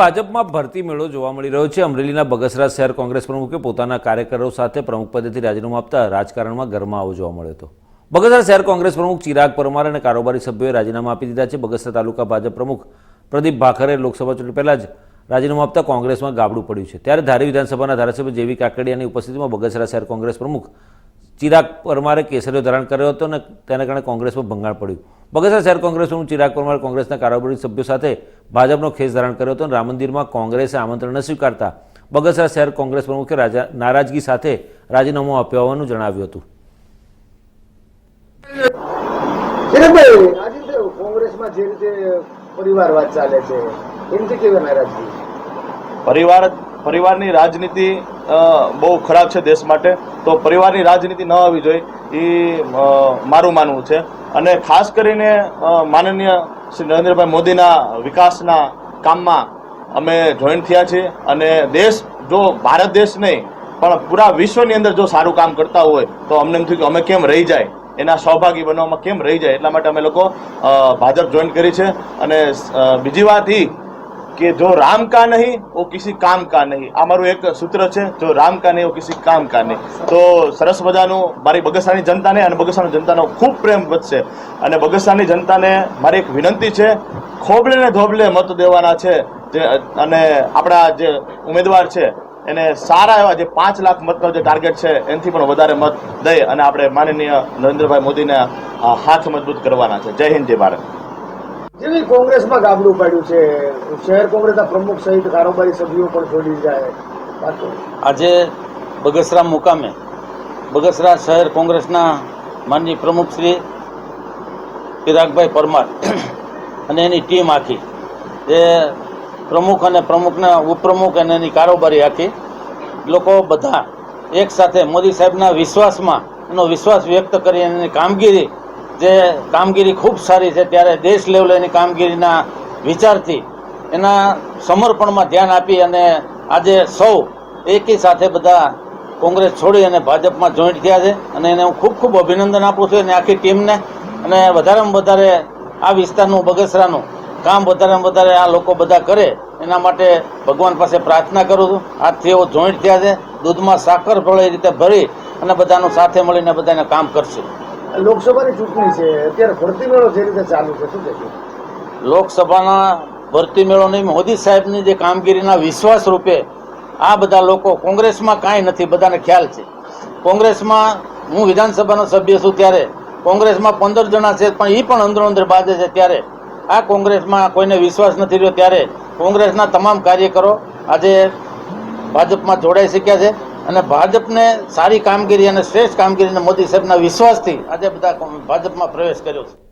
ભાજપમાં ભરતી મેળો જોવા મળી રહ્યો છે. અમરેલીના બગસરા શહેર કોંગ્રેસ પ્રમુખે પોતાના કાર્યકરો સાથે પ્રમુખ પદેથી રાજીનામું આપતા રાજકારણમાં ગરમાવો જોવા મળ્યો હતો. બગસરા શહેર કોંગ્રેસ પ્રમુખ ચિરાગ પરમાર અને કારોબારી સભ્યોએ રાજીનામા આપી દીધા છે. બગસરા તાલુકા ભાજપ પ્રમુખ પ્રદીપ ભાખરે લોકસભા ચૂંટણી પહેલા જ રાજીનામું આપતા કોંગ્રેસમાં ગાબડું પડ્યું છે. ત્યારે ધારી વિધાનસભાના ધારાસભ્ય જેવી કાકડિયાની ઉપસ્થિતિમાં બગસરા શહેર કોંગ્રેસ પ્રમુખ ચિરાગ પરમારે કેસરીઓ ધારણ કર્યો હતો અને તેના કારણે કોંગ્રેસમાં ભંગાણ પડ્યું. બગસરા શહેર કોંગ્રેસ પ્રમુખ ચિરાગ પરમાર કોંગ્રેસના કારોબારી સભ્યો સાથે ભાજપનો ખેસ ધારણ કર્યો હતો અને રામ મંદિરમાં કોંગ્રેસે આમંત્રણ ન સ્વીકારતા બગસરા શહેર કોંગ્રેસ પ્રમુખે રાજા નારાજગી સાથે રાજીનામું આપ્યું હોવાનું જણાવ્યું હતું. કોંગ્રેસમાં જે રીતે પરિવારવાદ ચાલે છે એમથી કેવી નારાજગી? પરિવાર પરિવારની રાજનીતિ બહુ ખરાબ છે દેશ માટે. તો પરિવારની રાજનીતિ ન આવવી જોઈએ. એ મારું માનવું છે. અને ખાસ કરીને માનનીય શ્રી નરેન્દ્રભાઈ મોદીના વિકાસના કામમાં અમે જોઈન થયા છીએ. અને દેશ, જો ભારત દેશ નહીં, પણ પૂરા વિશ્વની અંદર જો સારું કામ કરતા હોય, તો અમને એમ થયું કે અમે કેમ રહી જાય? એના સહભાગી બનવામાં કેમ રહી જાય? એટલા માટે અમે લોકો ભાજપ જોઈન કરી છે. અને બીજી વાત એ કે જો રામ કા નહીં, ઓ કિસી કામ કા નહીં. આ મારું એક સૂત્ર છે, જો રામ કા નહીં, ઓ કિસી કામ કા નહીં. તો સરસ મજાનું મારી બગસાની જનતાને અને બગસાની જનતાનો ખૂબ પ્રેમ વધશે. અને બગસાની જનતાને મારી એક વિનંતી છે ખોબલે ને ધોબલે મત દેવાના છે. જે, અને આપણા જે ઉમેદવાર છે, એને સારા એવા જે પાંચ લાખ મતનો જે ટાર્ગેટ છે, એનાથી પણ વધારે મત દઈ અને આપણે માનનીય નરેન્દ્રભાઈ મોદીને હાથ મજબૂત કરવાના છે. જય હિન્દ, જય ભારત. જેવી કોંગ્રેસમાં ગાબડું પાડ્યું છે. શહેર કોંગ્રેસના પ્રમુખ સહિત કારોબારી સભ્યો પણ છોડી જાય. આજે બગસરા મુકામે, બગસરા શહેર કોંગ્રેસના માનની પ્રમુખ શ્રી ચિરાગભાઈ પરમાર અને એની ટીમ આખી. જે પ્રમુખ અને પ્રમુખના ઉપપ્રમુખ અને એની કારોબારી આખી. લોકો બધા એક સાથે મોદી સાહેબના વિશ્વાસમાં એનો વિશ્વાસ વ્યક્ત કરી અને એની કામગીરી જે કામગીરી ખૂબ સારી છે, ત્યારે દેશ લેવલે એની કામગીરીના વિચારથી એના સમર્પણમાં ધ્યાન આપી અને આજે સૌ એકી સાથે બધા કોંગ્રેસ છોડી અને ભાજપમાં જોઈન્ટ થયા છે. અને એને હું ખૂબ ખૂબ અભિનંદન આપું છું અને આખી ટીમને. અને વધારેમાં વધારે આ વિસ્તારનું, બગસરાનું કામ વધારેમાં વધારે આ લોકો બધા કરે, એના માટે ભગવાન પાસે પ્રાર્થના કરું છું. આજથી એવો જોઈન્ટ થયા છે. દૂધમાં સાકર ભળે એ રીતે ભરી અને બધાનું સાથે મળીને બધાને કામ કરશે. લોકસભાની ચૂંટણી છે, અત્યારે ભરતી મેળો જે રીતે ચાલુ છે, શું કહેશું? લોકસભાના ભરતી મેળો નહીં મોદી સાહેબની જે કામગીરીના વિશ્વાસ રૂપે આ બધા લોકો કોંગ્રેસમાં કાંઈ નથી, બધાને ખ્યાલ છે. કોંગ્રેસમાં, હું વિધાનસભાનો સભ્ય છું ત્યારે, કોંગ્રેસમાં પંદર જણા છે, પણ એ પણ અંદરો અંદર બાજે છે ત્યારે. આ કોંગ્રેસમાં કોઈને વિશ્વાસ નથી રહ્યો ત્યારે કોંગ્રેસના તમામ કાર્યકરો આજે ભાજપમાં જોડાઈ શક્યા છે. અને ભાજપને સારી કામગીરી અને શ્રેષ્ઠ કામગીરીને મોદી સાહેબના વિશ્વાસથી આજે બધા ભાજપમાં પ્રવેશ કર્યો છે.